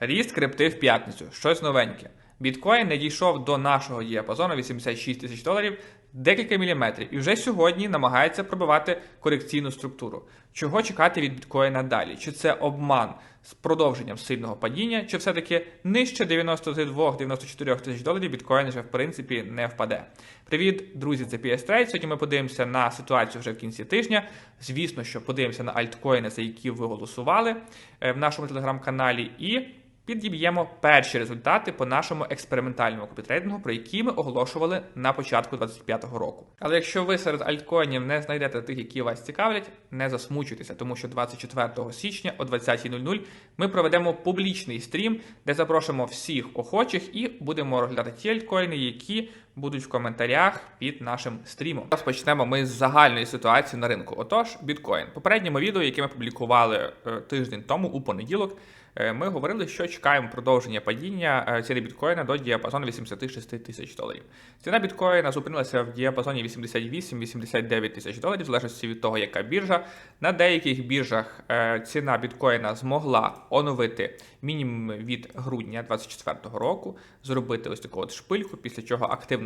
Ріст крипти в п'ятницю. Щось новеньке. Біткоін не дійшов до нашого діапазону 86 тисяч доларів декілька міліметрів і вже сьогодні намагається пробивати корекційну структуру. Чого чекати від біткоїна далі? Чи це обман з продовженням сильного падіння, чи все-таки нижче 92-94 тисяч доларів біткоін вже в принципі не впаде? Привіт, друзі, це PS Trade. Сьогодні ми подивимося на ситуацію вже в кінці тижня. Звісно, що подивимося на альткоїни, за які ви голосували е, в нашому телеграм-каналі, і підіб'ємо перші результати по нашому експериментальному копітрейдингу, про які ми оголошували на початку 2025 року. Але якщо ви серед альткоїнів не знайдете тих, які вас цікавлять, не засмучуйтеся, тому що 24 січня о 20.00 ми проведемо публічний стрім, де запрошуємо всіх охочих і будемо розглядати ті альткоїни, які будуть в коментарях під нашим стрімом. Розпочнемо ми з загальної ситуації на ринку. Отож, біткоін. Попередньому відео, яке ми публікували е, тиждень тому у понеділок. е, Ми говорили, що чекаємо продовження падіння е, ціни біткоїна до діапазону 86 тисяч доларів. Ціна біткоїна зупинилася в діапазоні 88-89 тисяч доларів, в залежності від того, яка біржа. На деяких біржах ціна біткоїна змогла оновити мінімум від грудня 2024 року, зробити ось таку от шпильку, після чого активно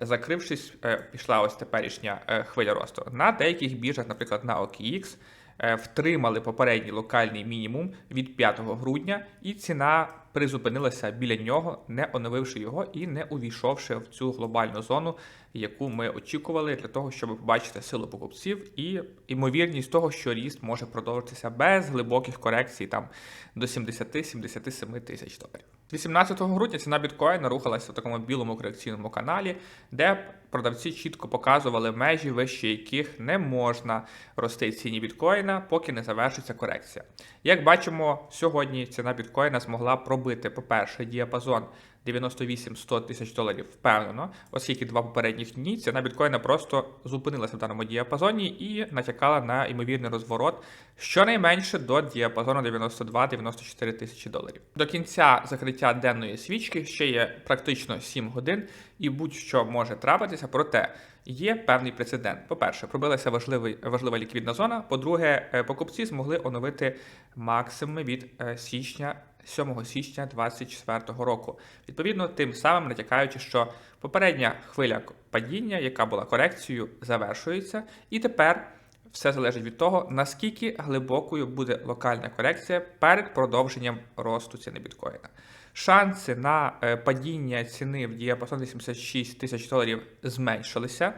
закрившись, е, пішла ось теперішня е, хвиля росту. На деяких біржах, наприклад, на OKX, е, втримали попередній локальний мінімум від 5 грудня, і ціна призупинилася біля нього, не оновивши його і не увійшовши в цю глобальну зону, яку ми очікували для того, щоб побачити силу покупців і ймовірність того, що ріст може продовжитися без глибоких корекцій там до 70-77 тисяч доларів. 18 грудня ціна біткоїна рухалася в такому білому корекційному каналі, де продавці чітко показували межі, вище яких не можна рости ціні біткоїна, поки не завершиться корекція. Як бачимо, сьогодні ціна біткоїна змогла пробити, по-перше, діапазон 98-100 тисяч доларів впевнено, оскільки два попередніх дні ціна біткоїна просто зупинилася в даному діапазоні і натякала на ймовірний розворот щонайменше до діапазону 92-94 тисячі доларів. До кінця закриття денної свічки ще є практично 7 годин, і будь-що може трапитися, проте є певний прецедент. По-перше, пробилася важливий, важлива ліквідна зона. По-друге, е, покупці змогли оновити максимуми від е, січня. 7 січня 2024 року. Відповідно, тим самим натякаючи, що попередня хвиля падіння, яка була корекцією, завершується, і тепер все залежить від того, наскільки глибокою буде локальна корекція перед продовженням росту ціни біткоїна. Шанси на е, падіння ціни в діапазон 86 тисяч доларів зменшилися,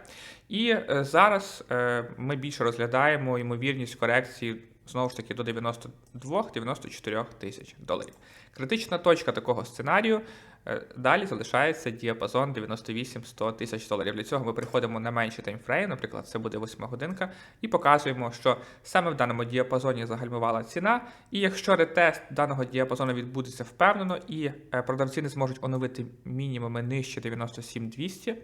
і е, зараз е, ми більше розглядаємо ймовірність корекції знову ж таки до 92-94 тисяч доларів. Критична точка такого сценарію е, далі залишається діапазон 98-100 тисяч доларів. Для цього ми приходимо на менший таймфрейм, наприклад, це буде 8 годинка, і показуємо, що саме в даному діапазоні загальмувала ціна. І якщо ретест даного діапазону відбудеться впевнено, і е, продавці не зможуть оновити мінімуми нижче 97-200,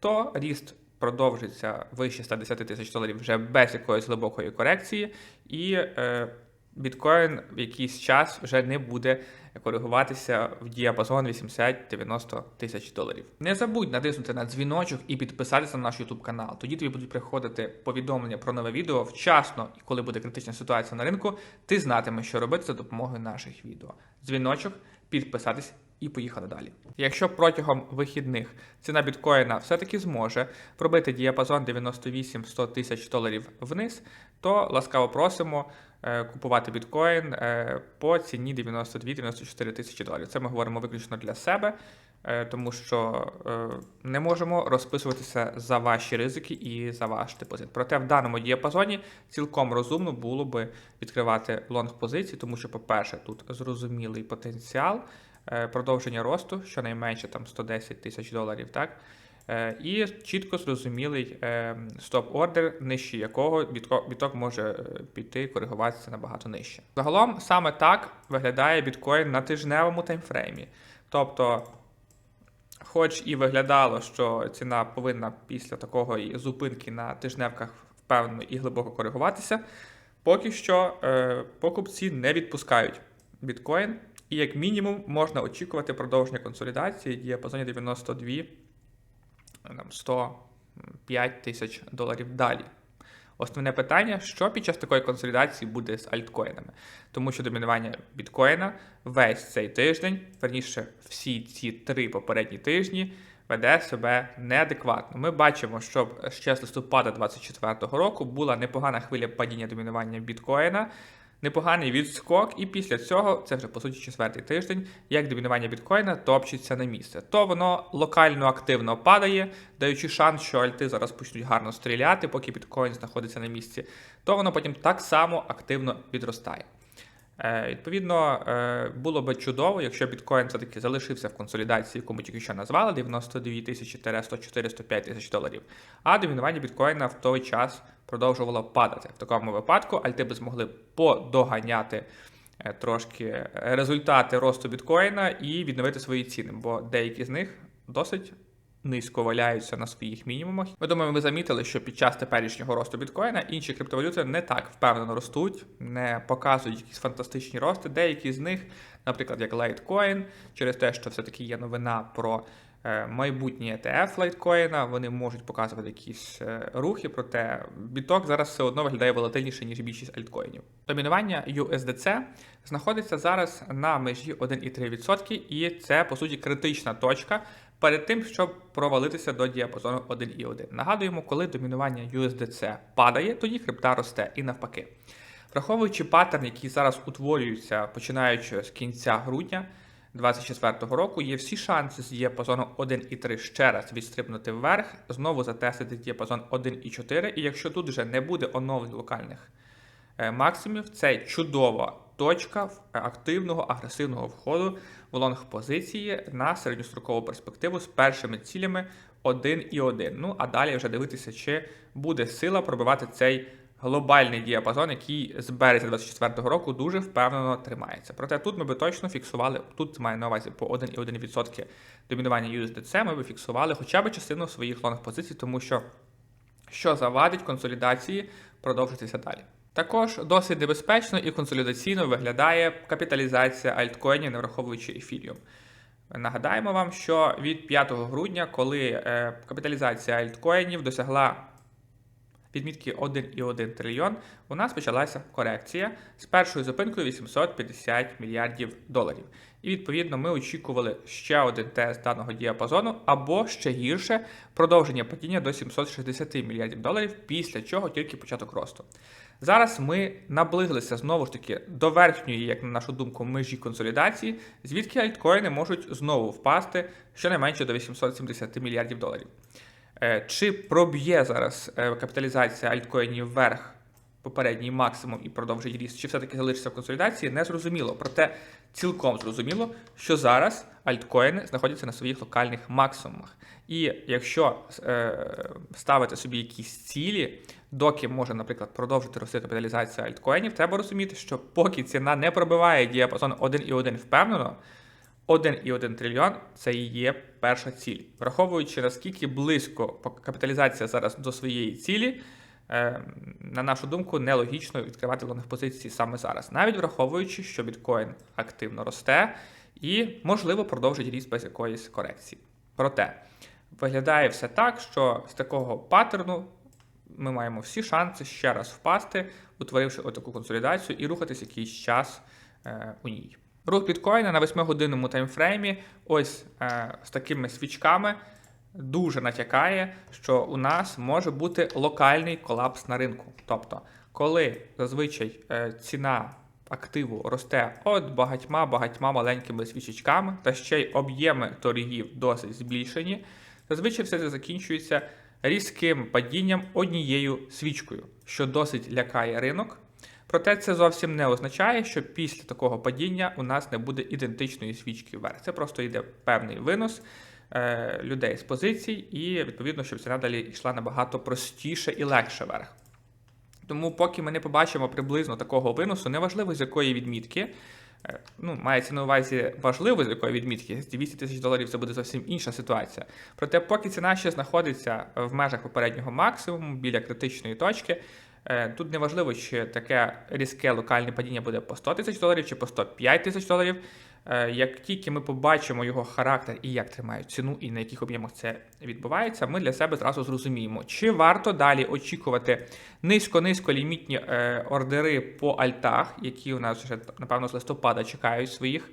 то ріст продовжиться вище 110 тисяч доларів вже без якоїсь глибокої корекції, і е, біткоін в якийсь час вже не буде коригуватися в діапазон 80-90 тисяч доларів. Не забудь натиснути на дзвіночок і підписатися на наш YouTube канал. Тоді тобі будуть приходити повідомлення про нове відео вчасно, і коли буде критична ситуація на ринку, ти знатимеш, що робити за допомогою наших відео. Дзвіночок, підписатись і поїхали далі. Якщо протягом вихідних ціна біткоїна все-таки зможе пробити діапазон 98-100 тисяч доларів вниз, то ласкаво просимо е, купувати біткоін е, по ціні 92-94 тисячі доларів. Це ми говоримо виключно для себе. е, Тому що не можемо розписуватися за ваші ризики і за ваш депозит. Проте в даному діапазоні цілком розумно було би відкривати лонг позиції, тому що, по-перше, тут зрозумілий потенціал продовження росту, щонайменше там 110 тисяч доларів, так? Е, І чітко зрозумілий е, стоп-ордер, нижче якого біток може е, піти коригуватися набагато нижче. Загалом саме так виглядає біткоін на тижневому таймфреймі. Тобто, хоч і виглядало, що ціна повинна після такого зупинки на тижневках впевнено і глибоко коригуватися, поки що е, покупці не відпускають біткоін. І як мінімум можна очікувати продовження консолідації діапазоні 92 105 тисяч доларів далі. Основне питання, що під час такої консолідації буде з альткоїнами, тому що домінування біткоїна весь цей тиждень, верніше, всі ці три попередні тижні. Веде себе неадекватно. Ми бачимо, що ще з листопада 2024 року була непогана хвиля падіння домінування біткоїна, непоганий відскок, і після цього це вже по суті четвертий тиждень, як домінування біткоїна топчеться на місце. То воно локально активно падає, даючи шанс, що альти зараз почнуть гарно стріляти, поки біткоін знаходиться на місці, то воно потім так само активно підростає. Е, Відповідно, е, було би чудово, якщо біткоін все-таки залишився в консолідації, яку ми тільки що назвали, 92 тисячі 104 105 тисяч доларів. А домінування біткоїна в той час продовжувало падати. В такому випадку альти би змогли подоганяти е, трошки результати росту біткоїна і відновити свої ціни, бо деякі з них досить низько валяються на своїх мінімумах. Ми думаю, ви замітили, що під час теперішнього росту біткоїна інші криптовалюти не так впевнено ростуть, не показують якісь фантастичні рости. Деякі з них, наприклад, як Litecoin, через те, що все-таки є новина про е, майбутній ETF Litecoin, вони можуть показувати якісь е, рухи, проте біток зараз все одно виглядає волатильніше, ніж більшість альткоїнів. Домінування USDC знаходиться зараз на межі 1,3%, і це по суті критична точка перед тим, щоб провалитися до діапазону 1,1. Нагадуємо, коли домінування USDC падає, тоді крипта росте і навпаки. Враховуючи паттерн, який зараз утворюється починаючи з кінця грудня 2024 року, є всі шанси з діапазону 1,3 ще раз відстрибнути вверх, знову затестити діапазон 1,4. І якщо тут вже не буде оновлень локальних е, максимумів, це чудова точка активного агресивного входу в лонг позиції на середньострокову перспективу з першими цілями 1 і 1. Ну а далі вже дивитися, чи буде сила пробивати цей глобальний діапазон, який з березня 2024 року дуже впевнено тримається. Проте тут ми би точно фіксували, тут маю на увазі по 1,1% домінування USDC, ми би фіксували хоча б частину своїх лонг позицій, тому що що завадить консолідації продовжитися далі. Також досить небезпечно і консолідаційно виглядає капіталізація альткоїнів, не враховуючи ефіріум. Нагадаємо вам, що від 5 грудня, коли е, капіталізація альткоїнів досягла відмітки 1,1 трильйон, у нас почалася корекція з першою зупинкою 850 мільярдів доларів. І відповідно ми очікували ще один тест даного діапазону, або ще гірше продовження падіння до 760 мільярдів доларів, після чого тільки початок росту. Зараз ми наблизилися знову ж таки до верхньої, як на нашу думку, межі консолідації, звідки альткоїни можуть знову впасти щонайменше до 870 мільярдів доларів. Е, чи проб'є зараз е, капіталізація альткоїнів вверх попередній максимум і продовжить ріст, чи все-таки залишиться в консолідації, не зрозуміло. Проте цілком зрозуміло, що зараз альткоїни знаходяться на своїх локальних максимумах. І якщо е, ставити собі якісь цілі, доки може, наприклад, продовжити рости капіталізація альткоїнів, треба розуміти, що поки ціна не пробиває діапазон 1,1 впевнено, 1,1 трильйон це і є перша ціль. Враховуючи наскільки близько капіталізація зараз до своєї цілі, на нашу думку, нелогічно відкривати лонг позиції саме зараз, навіть враховуючи, що біткоін активно росте і, можливо, продовжить ріст без якоїсь корекції. Проте виглядає все так, що з такого паттерну ми маємо всі шанси ще раз впасти, утворивши отаку консолідацію і рухатись якийсь час е, у ній. Рух біткоїна на 8-годинному таймфреймі, ось е, з такими свічками, дуже натякає, що у нас може бути локальний колапс на ринку. Тобто, коли зазвичай е, ціна активу росте от багатьма-багатьма маленькими свічечками, та ще й об'єми торгів досить збільшені, зазвичай все це закінчується різким падінням однією свічкою, що досить лякає ринок. Проте це зовсім не означає, що після такого падіння у нас не буде ідентичної свічки вверх. Це просто йде певний винос людей з позицій, і відповідно, щоб ціна далі йшла набагато простіше і легше вверх. Тому, поки ми не побачимо приблизно такого виносу, неважливо з якої відмітки. Е, ну, мається на увазі важливо, з якої відмітки, з 200 тисяч доларів це буде зовсім інша ситуація. Проте, поки ціна ще знаходиться в межах попереднього максимуму біля критичної точки, Е, тут не важливо, чи таке різке локальне падіння буде по 100 тисяч доларів чи по 105 тисяч доларів. Е, Як тільки ми побачимо його характер і як тримають ціну, і на яких об'ємах це відбувається, ми для себе зразу зрозуміємо, чи варто далі очікувати низько-низько лімітні е, ордери по альтах, які у нас вже напевно з листопада чекають своїх.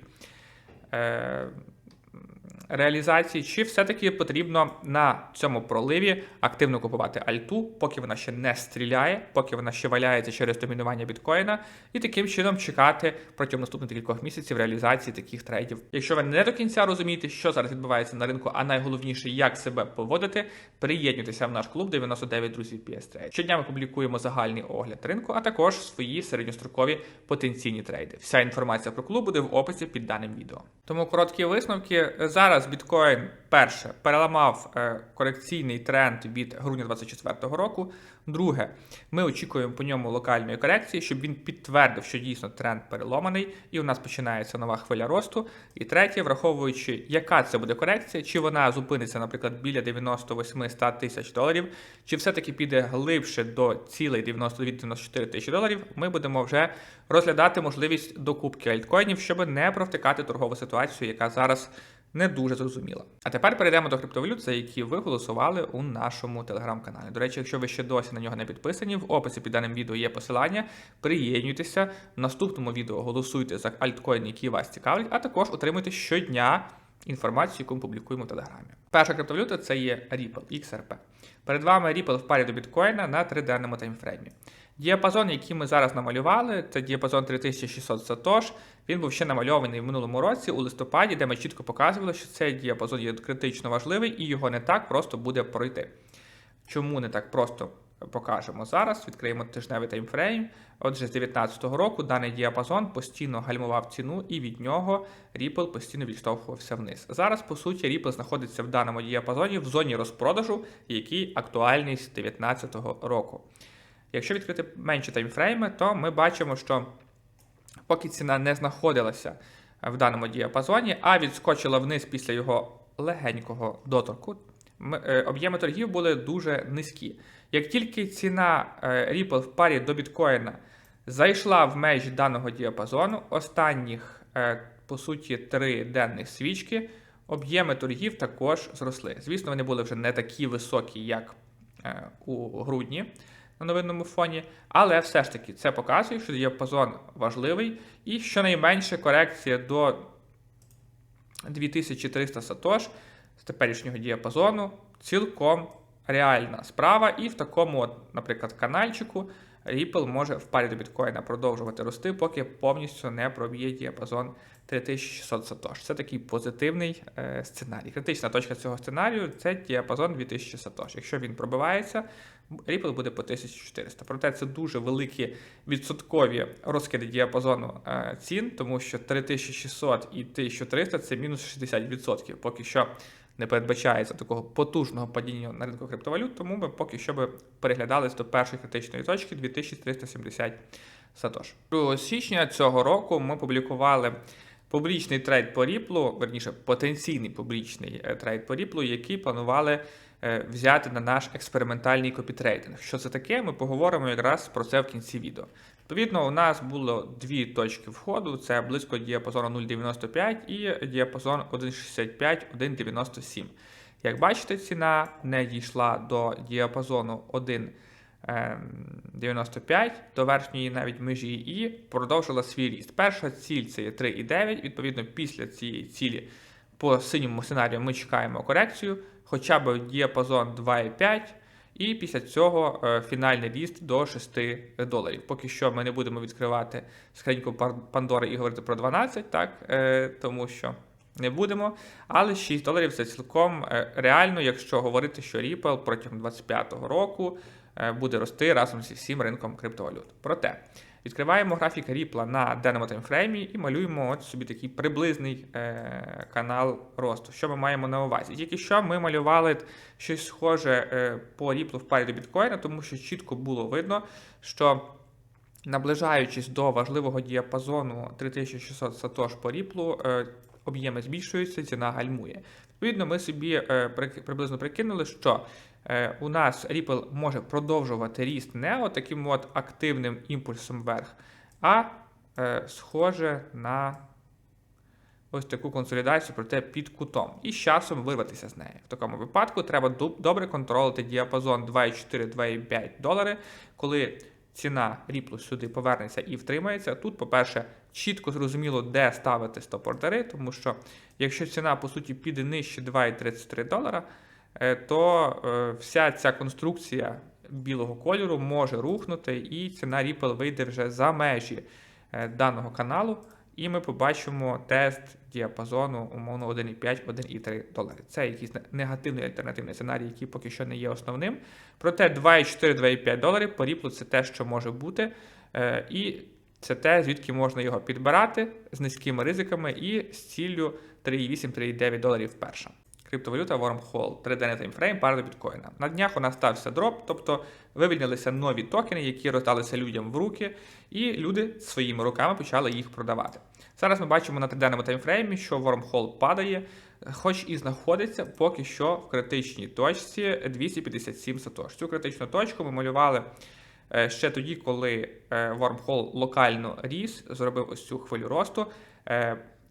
Реалізації, чи все-таки потрібно на цьому проливі активно купувати альту, поки вона ще не стріляє, поки вона ще валяється через домінування біткоїна, і таким чином чекати протягом наступних декількох місяців реалізації таких трейдів. Якщо ви не до кінця розумієте, що зараз відбувається на ринку, а найголовніше, як себе поводити, приєднуйтеся в наш клуб 99 друзів PS Щодня ми публікуємо загальний огляд ринку, а також свої середньострокові потенційні трейди. Вся інформація про клуб буде в описі під даним відео. Тому короткі висновки зараз біткоін перше переламав е, корекційний тренд від грудня 2024 року. Друге, ми очікуємо по ньому локальної корекції, щоб він підтвердив, що дійсно тренд переломаний, і у нас починається нова хвиля росту. І третє, враховуючи, яка це буде корекція, чи вона зупиниться, наприклад, біля 98-100 тисяч доларів, чи все-таки піде глибше до цілей 92-94 тисячі доларів, ми будемо вже розглядати можливість докупки альткоїнів, щоб не провтикати торгову ситуацію, яка зараз не дуже зрозуміла. А тепер перейдемо до криптовалют, за які ви голосували у нашому телеграм-каналі. До речі, якщо ви ще досі на нього не підписані, в описі під даним відео є посилання. Приєднуйтеся. В наступному відео голосуйте за альткоїни, які вас цікавлять, а також отримуйте щодня інформацію, яку ми публікуємо в телеграмі. Перша криптовалюта це є Ripple XRP. Перед вами Ripple в парі до біткоїна на триденному таймфреймі. Діапазон, який ми зараз намалювали, це діапазон 3600 сатош. Він був ще намальований в минулому році у листопаді, де ми чітко показували, що цей діапазон є критично важливий і його не так просто буде пройти. Чому не так просто покажемо зараз? Відкриємо тижневий таймфрейм. Отже, з 2019 року даний діапазон постійно гальмував ціну, і від нього Ripple постійно відштовхувався вниз. Зараз, по суті, Ripple знаходиться в даному діапазоні в зоні розпродажу, який актуальний з 2019 року. Якщо відкрити менші таймфрейми, то ми бачимо, що поки ціна не знаходилася в даному діапазоні, а відскочила вниз після його легенького доторку, е, об'єми торгів були дуже низькі. Як тільки ціна е, Ripple в парі до біткоїна зайшла в межі даного діапазону, останніх, е, по суті, три денних свічки, об'єми торгів також зросли. Звісно, вони були вже не такі високі, як у грудні на новинному фоні, але все ж таки це показує, що діапазон важливий, і щонайменше корекція до 2300 сатош з теперішнього діапазону цілком реальна справа. І в такому, от, наприклад, канальчику Ripple може в парі до біткоїна продовжувати рости, поки повністю не проб'є діапазон 3600 сатош. Це такий позитивний е, сценарій. Критична точка цього сценарію це діапазон 2000 сатош. Якщо він пробивається, Ripple буде по 1400. Проте це дуже великі відсоткові розкиди діапазону е, цін, тому що 3600 і 1300 це мінус 60%. Поки що не передбачається такого потужного падіння на ринку криптовалют, тому ми поки що би переглядались до першої критичної точки 2370 сатош. 2 січня цього року ми публікували. Публічний трейд по ріплу, верніше потенційний публічний е, трейд по ріплу, який планували взяти на наш експериментальний копітрейдинг. Що це таке? Ми поговоримо якраз про це в кінці відео. Відповідно, у нас було дві точки входу: це близько діапазону 0,95 і діапазон 1,65-1,97. Як бачите, ціна не дійшла до діапазону 1,95 до верхньої навіть межі і продовжила свій ріст. Перша ціль це є 3,9. Відповідно, після цієї цілі по синьому сценарію ми чекаємо корекцію хоча б діапазон 2,5, і після цього е, фінальний ріст до 6 доларів. Поки що ми не будемо відкривати скриньку Пандори і говорити про 12, так, е, тому що не будемо. Але 6 доларів це цілком е, реально, якщо говорити, що Ripple протягом 2025 року буде рости разом зі всім ринком криптовалют. Проте. Відкриваємо графік ріпла на денному таймфреймі і малюємо от собі такий приблизний е, канал росту. Що ми маємо на увазі? Тільки що ми малювали щось схоже е, по ріплу в парі до біткоїна, тому що чітко було видно, що наближаючись до важливого діапазону 3600 сатош по ріплу, е, об'єми збільшуються, ціна гальмує. Відповідно, ми собі е, приблизно прикинули, що у нас Ripple може продовжувати ріст не таким от активним імпульсом вверх, а е, схоже на ось таку консолідацію, проте під кутом, і з часом вирватися з неї. В такому випадку треба добре контролити діапазон 2,4-2,5 долари, коли ціна Ripple сюди повернеться і втримається. Тут, по-перше, чітко зрозуміло, де ставити стоп-ордери, тому що якщо ціна по суті піде нижче 2,33 долара, е, то е, вся ця конструкція білого кольору може рухнути, і ціна Ripple вийде вже за межі е, даного каналу. І ми побачимо тест діапазону умовно 1,5-1,3 долари. Це якийсь негативний альтернативний сценарій, який поки що не є основним. Проте 2,4-2,5 доларів по ріплу це те, що може бути. Е, І це те, звідки можна його підбирати з низькими ризиками і з ціллю 3,8-3,9 доларів перша. Криптовалюта Wormhole, 3D таймфрейм, пара до біткоїна. На днях у нас стався дроп, тобто вивільнилися нові токени, які роздалися людям в руки, і люди своїми руками почали їх продавати. Зараз ми бачимо на 3D таймфреймі, що Wormhole падає, хоч і знаходиться поки що в критичній точці 257 сатош. Цю критичну точку ми малювали е, ще тоді, коли е, Wormhole локально ріс, зробив ось цю хвилю росту.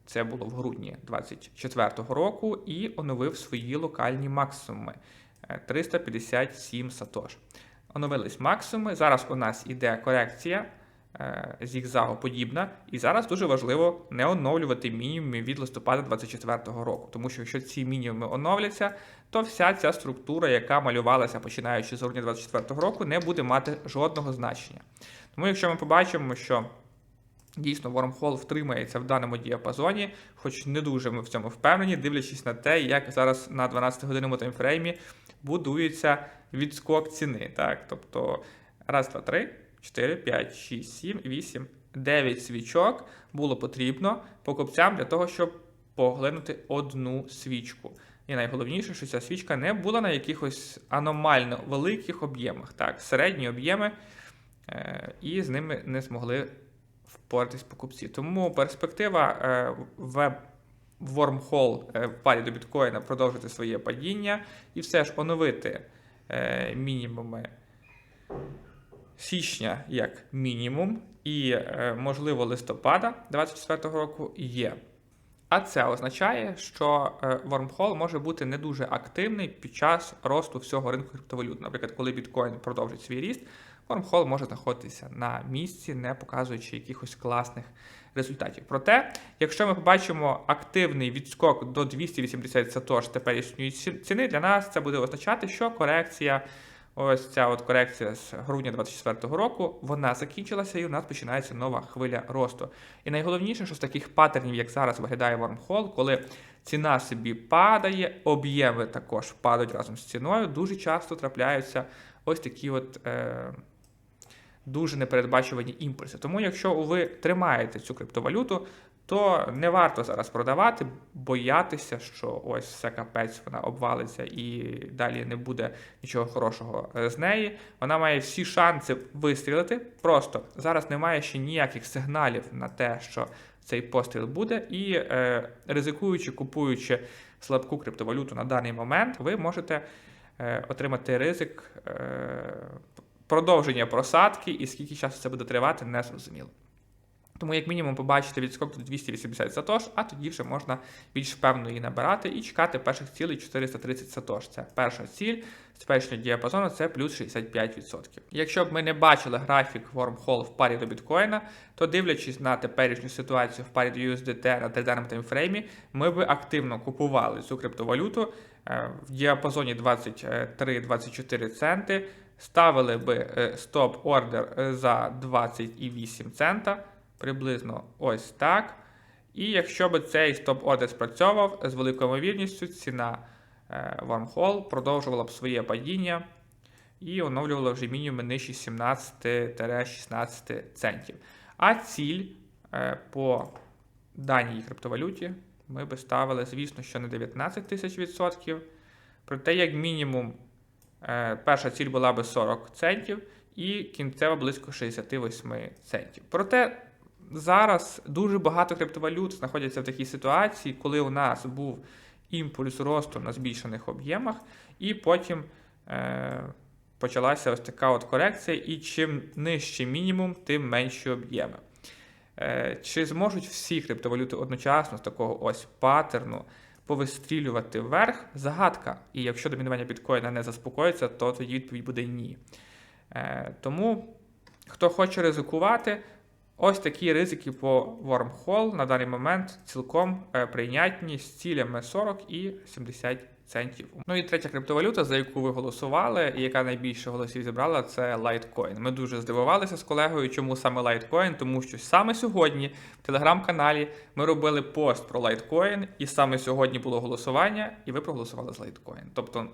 Е, Це було в грудні 2024 року, і оновив свої локальні максимуми е, 357 сатош. Оновились максимуми. Зараз у нас іде корекція е, зігзагоподібна, і зараз дуже важливо не оновлювати мінімуми від листопада 2024 року. Тому що якщо ці мінімуми оновляться, то вся ця структура, яка малювалася починаючи з грудня 2024 року, не буде мати жодного значення. Тому, якщо ми побачимо, що Дійсно, Wormhole втримається в даному діапазоні, хоч не дуже ми в цьому впевнені, дивлячись на те, як зараз на 12-годинному таймфреймі будується відскок ціни. Так? Тобто, раз, два, три, 4, 5, 6, 7, 8, 9 свічок було потрібно покупцям для того, щоб поглинути одну свічку. І найголовніше, що ця свічка не була на якихось аномально великих об'ємах. Так, середні об'єми, е, і з ними не змогли впоратись покупці. Тому перспектива е, в Wormhole е, в парі до біткоїна продовжити своє падіння і все ж оновити е, мінімуми січня як мінімум, і, можливо, листопада 2024 року є. А це означає, що Wormhole може бути не дуже активний під час росту всього ринку криптовалют. Наприклад, коли біткоін продовжить свій ріст, Wormhole може знаходитися на місці, не показуючи якихось класних результатів. Проте, якщо ми побачимо активний відскок до 280 сатош теперішньої ці- ціни, для нас це буде означати, що корекція, ось ця от корекція з грудня 2024 року, вона закінчилася і у нас починається нова хвиля росту. І найголовніше, що з таких паттернів, як зараз виглядає Wormhole, коли ціна собі падає, об'єми також падають разом з ціною, дуже часто трапляються ось такі от. Е- дуже непередбачувані імпульси. Тому, якщо ви тримаєте цю криптовалюту, то не варто зараз продавати, боятися, що ось все капець вона обвалиться і далі не буде нічого хорошого е, з неї. Вона має всі шанси вистрілити. Просто зараз немає ще ніяких сигналів на те, що цей постріл буде, і е, ризикуючи, купуючи слабку криптовалюту на даний момент, ви можете е, отримати ризик. Е, продовження просадки і скільки часу це буде тривати, не зрозуміло. Тому, як мінімум, побачите відскок до 280 сатош, а тоді вже можна більш впевнено її набирати і чекати перших цілей 430 сатош. Це перша ціль з діапазону, це плюс 65%. Якщо б ми не бачили графік Wormhole в парі до біткоїна, то дивлячись на теперішню ситуацію в парі до USDT на триденному таймфреймі, ми би активно купували цю криптовалюту е, в діапазоні 23-24 центи. Ставили би е, стоп-ордер за 28 цента, приблизно ось так. І якщо б цей стоп-ордер спрацьовував, з великою ймовірністю ціна е, Wormhole продовжувала б своє падіння і оновлювала вже мінімум нижче 17-16 центів. А ціль е, по даній криптовалюті ми би ставили, звісно, що на 19 тисяч відсотків. Проте, як мінімум, Е, Перша ціль була би 40 центів і кінцева близько 68 центів. Проте зараз дуже багато криптовалют знаходяться в такій ситуації, коли у нас був імпульс росту на збільшених об'ємах, і потім е, почалася ось така от корекція, і чим нижче мінімум, тим менші об'єми. Е, Чи зможуть всі криптовалюти одночасно з такого ось паттерну повистрілювати вверх? Загадка. І якщо домінування біткоїна не заспокоїться, то тоді відповідь буде ні. Е, Тому, хто хоче ризикувати, ось такі ризики по Wormhole на даний момент цілком е, прийнятні з цілями 40 і 70 центів. Ну і третя криптовалюта, за яку ви голосували, і яка найбільше голосів зібрала, це Litecoin. Ми дуже здивувалися з колегою, чому саме Litecoin, тому що саме сьогодні в телеграм-каналі ми робили пост про Litecoin, і саме сьогодні було голосування, і ви проголосували з Litecoin. Тобто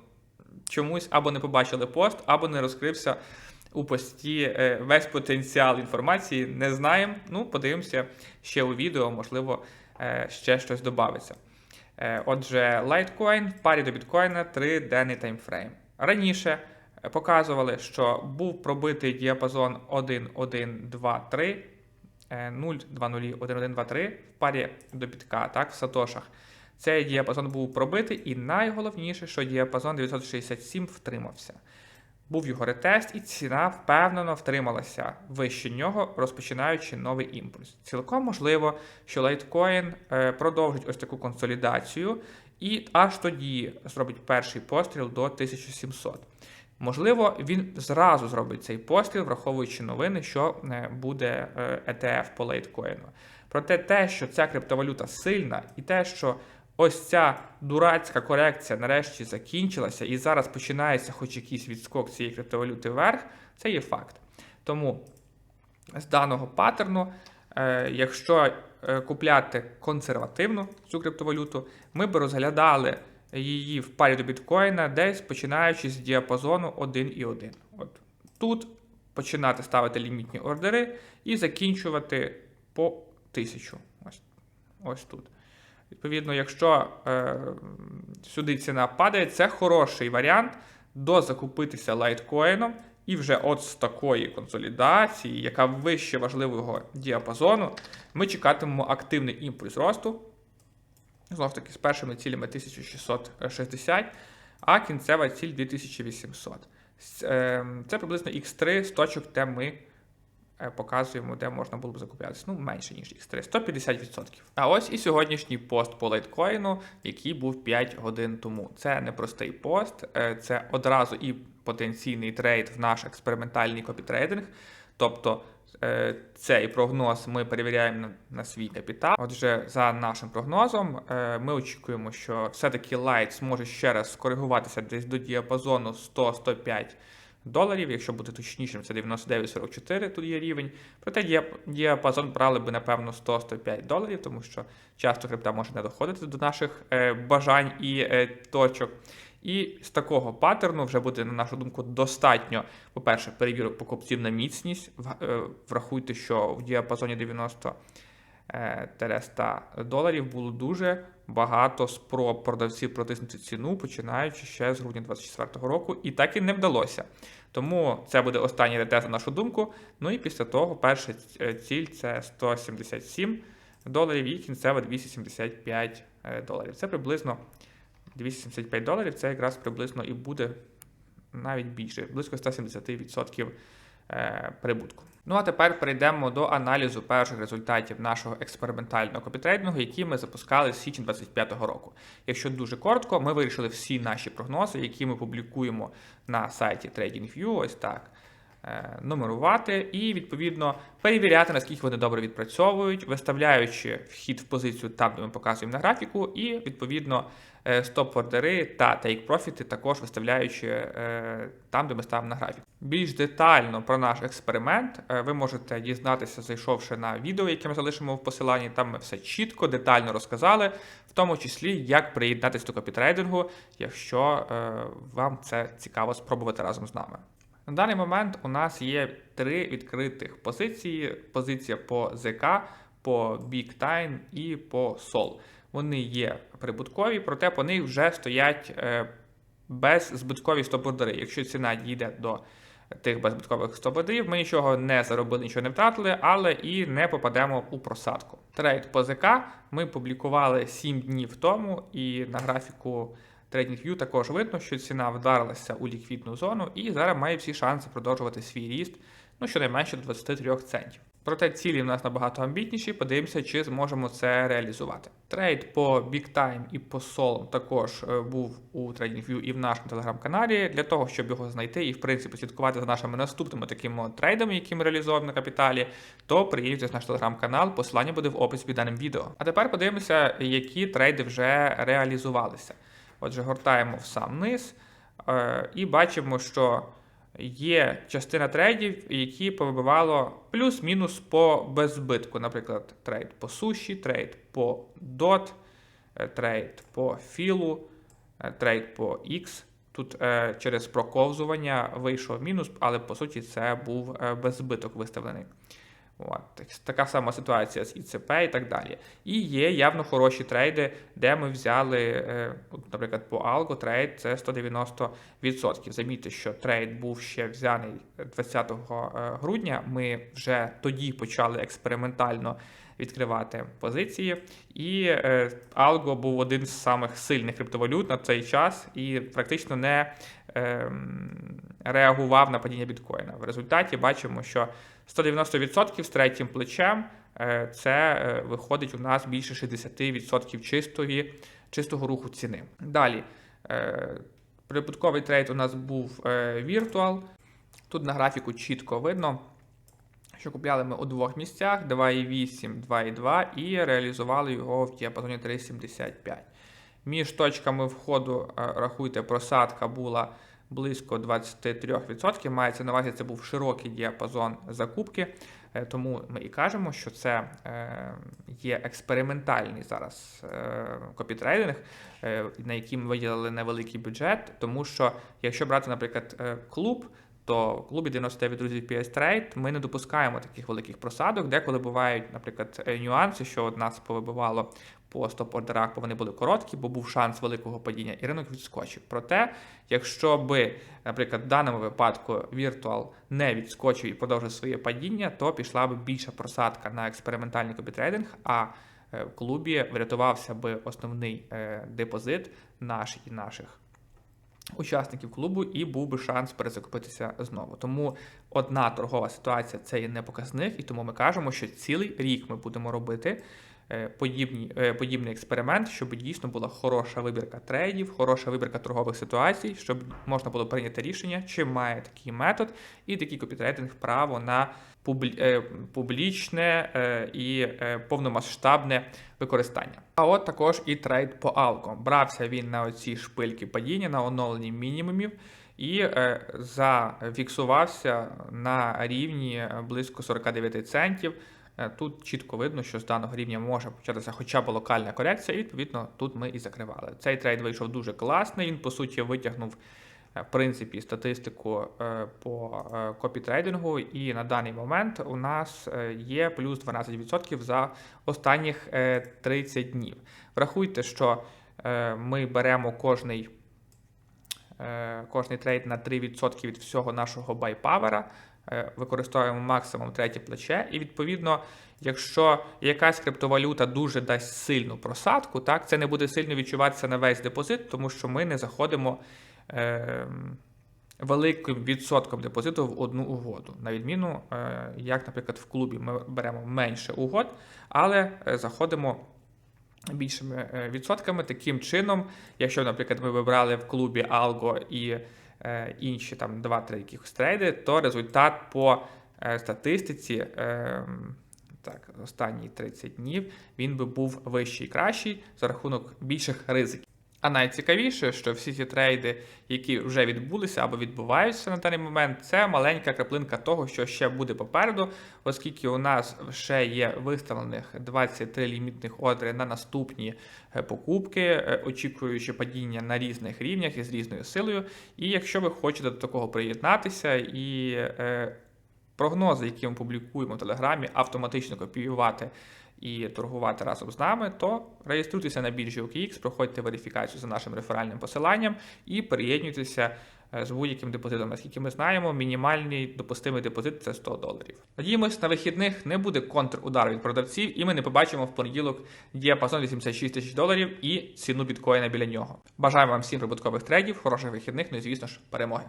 чомусь або не побачили пост, або не розкрився у пості е, весь потенціал інформації. Не знаємо. Ну, подивимося ще у відео, можливо, е, ще щось додається. Е, Отже, Litecoin в парі до біткоїна 3-денний таймфрейм. Раніше е, показували, що був пробитий діапазон 1, 1, 2, 3, 0, 2, 0, 1, 1, 2, 3 в парі до бітка, так, в сатошах. Цей діапазон був пробитий, і найголовніше, що діапазон 967 втримався. Був його ретест, і ціна впевнено втрималася вище нього, розпочинаючи новий імпульс. Цілком можливо, що Litecoin е, продовжить ось таку консолідацію і аж тоді зробить перший постріл до 1700. Можливо, він зразу зробить цей постріл, враховуючи новини, що е, буде е, ETF по Litecoin. Проте те, що ця криптовалюта сильна, і те, що ось ця дурацька корекція нарешті закінчилася, і зараз починається хоч якийсь відскок цієї криптовалюти вверх, це є факт. Тому з даного паттерну, е, якщо е, купляти консервативну цю криптовалюту, ми б розглядали її в парі до біткоїна десь починаючи з діапазону 1,1. От тут починати ставити лімітні ордери і закінчувати по 1000. Ось, ось тут. Відповідно, якщо е, сюди ціна падає, це хороший варіант дозакупитися лайткоїном і вже от з такої консолідації, яка вище важливого діапазону, ми чекатимемо активний імпульс росту. Знову ж таки, з першими цілями 1660, а кінцева ціль 2800. Е, Це приблизно X3 з точок, де ми показуємо, де можна було б закуплятися. Ну, менше, ніж X3, 150%. А ось і сьогоднішній пост по лайткоїну, який був 5 годин тому. Це не простий пост, е, це одразу і потенційний трейд в наш експериментальний копітрейдинг. Тобто е, цей прогноз ми перевіряємо на, свій капітал. Отже, за нашим прогнозом, е, ми очікуємо, що все-таки Light зможе ще раз скоригуватися десь до діапазону 100-105 доларів. Якщо бути точнішим, це 99,44 тут є рівень. Проте діапазон брали би, напевно, 100-105 доларів, тому що часто крипта може не доходити до наших е, бажань і е, точок. І з такого паттерну вже буде, на нашу думку, достатньо, по-перше, перевірок покупців на міцність. Е, Врахуйте, що в діапазоні 90 е, 100 доларів було дуже багато спроб продавців протиснути ціну, починаючи ще з грудня 2024 року, і так і не вдалося. Тому це буде останній ретест, на нашу думку. Ну і після того перша е, ціль це 177 доларів і кінцева 275 е, доларів. Це приблизно 275 доларів це якраз приблизно і буде навіть більше, близько 170% е, прибутку. Ну а тепер перейдемо до аналізу перших результатів нашого експериментального копітрейдингу, які ми запускали з січня 2025 року. Якщо дуже коротко, ми вирішили всі наші прогнози, які ми публікуємо на сайті TradingView, ось так. е, Нумерувати і відповідно перевіряти, наскільки вони добре відпрацьовують, виставляючи вхід в позицію там, де ми показуємо на графіку, і відповідно е, стоп-ордери та тейк-профіти також виставляючи е, там, де ми ставимо на графік. Більш детально про наш експеримент е, ви можете дізнатися, зайшовши на відео, яке ми залишимо в посиланні. Там ми все чітко, детально розказали, в тому числі як приєднатися до копітрейдингу, якщо е, вам це цікаво спробувати разом з нами. На даний момент у нас є три відкритих позиції: позиція по ЗК, по Big Time і по Sol. Вони є прибуткові, проте по них вже стоять е, беззбиткові стоп-ордери. Якщо ціна дійде до тих беззбиткових стоп-ордерів, ми нічого не заробили, нічого не втратили, але і не попадемо у просадку. Трейд по ЗК ми публікували 7 днів тому, і на графіку TradingView також видно, що ціна вдарилася у ліквідну зону і зараз має всі шанси продовжувати свій ріст, ну щонайменше до 23 центів. Проте цілі в нас набагато амбітніші. Подивимося, чи зможемо це реалізувати. Трейд по Time і по Sol також е, був у TradingView і в нашому телеграм-каналі. Для того, щоб його знайти і, в принципі, слідкувати за нашими наступними такими трейдами, які ми реалізовуємо на капіталі, то приїдьте наш телеграм-канал. Посилання буде в описі під даним відео. А тепер подивимося, які трейди вже реалізувалися. Отже, гортаємо в сам низ е, і бачимо, що є частина трейдів, які повибивало плюс-мінус по беззбитку. Наприклад, трейд по суші, трейд по DOT, е, трейд по філу, е, трейд по X. Тут е, через проковзування вийшов мінус, але по суті це був е, беззбиток виставлений. От. Така сама ситуація з ІЦП і так далі. І є явно хороші трейди, де ми взяли, е, наприклад, по Algo трейд це 190%. Замітьте, що трейд був ще взяний 20 е, грудня. Ми вже тоді почали експериментально відкривати позиції. І е, Algo був один з самих сильних криптовалют на цей час і практично не е, реагував на падіння біткоїна. В результаті бачимо, що 190% з третім плечем е, це е, виходить у нас більше 60% чистої, чистого руху ціни. Далі. Е, Прибутковий трейд у нас був Virtual. Тут на графіку чітко видно, що купляли ми у двох місцях 2,8, 2,2 і реалізували його в діапазоні 3,75. Між точками входу, рахуйте, просадка була близько 23%. Мається на увазі, це був широкий діапазон закупки, е, тому ми і кажемо, що це е, є експериментальний зараз е, копітрейдинг, на який ми виділили невеликий бюджет, тому що якщо брати, наприклад, клуб. То в клубі 99 друзів PS Trade ми не допускаємо таких великих просадок, деколи бувають, наприклад, е, нюанси, що нас повибивало по стоп-ордерах, бо вони були короткі, бо був шанс великого падіння, і ринок відскочив. Проте, якщо би, наприклад, в даному випадку Virtual не відскочив і продовжив своє падіння, то пішла б більша просадка на експериментальний копітрейдинг, а е, в клубі врятувався би основний е, депозит наш і наших. Учасників клубу і був би шанс перезакупитися знову. Тому одна торгова ситуація це є не показник, і тому ми кажемо, що цілий рік ми будемо робити е, подібні, е, подібний експеримент, щоб дійсно була хороша вибірка трейдів, хороша вибірка торгових ситуацій, щоб можна було прийняти рішення, чи має такий метод і такий копітрейдинг право на публічне е, і е, повномасштабне використання. А от також і трейд по Algo. Брався він на оці шпильки падіння на оновленні мінімумів і е, зафіксувався на рівні е, близько 49 центів. Е, Тут чітко видно, що з даного рівня може початися хоча б локальна корекція, і відповідно тут ми і закривали. Цей трейд вийшов дуже класний. Він по суті витягнув е, в принципі статистику е, по е, копітрейдингу, і на даний момент у нас е, є плюс 12% за останніх е, 30 днів. Врахуйте, що е, ми беремо кожний. е, Кожний трейд на 3% від всього нашого байпавера, е, використовуємо максимум третє плече, і відповідно, якщо якась криптовалюта дуже дасть сильну просадку, так це не буде сильно відчуватися на весь депозит, тому що ми не заходимо е, великим відсотком депозиту в одну угоду. На відміну, е, як, наприклад, в клубі ми беремо менше угод, але е, заходимо. Більшими е, відсотками таким чином, якщо, наприклад, ми вибрали в клубі Algo і е, інші там 2-3 якихось трейди, то результат по е, статистиці, е, так, останні 30 днів, він би був вищий і кращий за рахунок більших ризиків. А найцікавіше, що всі ці трейди, які вже відбулися або відбуваються на даний момент, це маленька краплинка того, що ще буде попереду, оскільки у нас ще є виставлених 23 лімітних ордери на наступні е, покупки, е, очікуючи падіння на різних рівнях і з різною силою. І якщо ви хочете до такого приєднатися і е, прогнози, які ми публікуємо в Телеграмі, автоматично копіювати і торгувати разом з нами, то реєструйтеся на біржі OKX, проходьте верифікацію за нашим реферальним посиланням і приєднуйтеся е, з будь-яким депозитом. Наскільки ми знаємо, мінімальний допустимий депозит це 100 доларів. Надіємось, на вихідних не буде контрудару від продавців, і ми не побачимо в понеділок діапазон 86 тисяч доларів і ціну біткоїна біля нього. Бажаємо вам всім прибуткових трейдів, хороших вихідних, ну і звісно ж перемоги.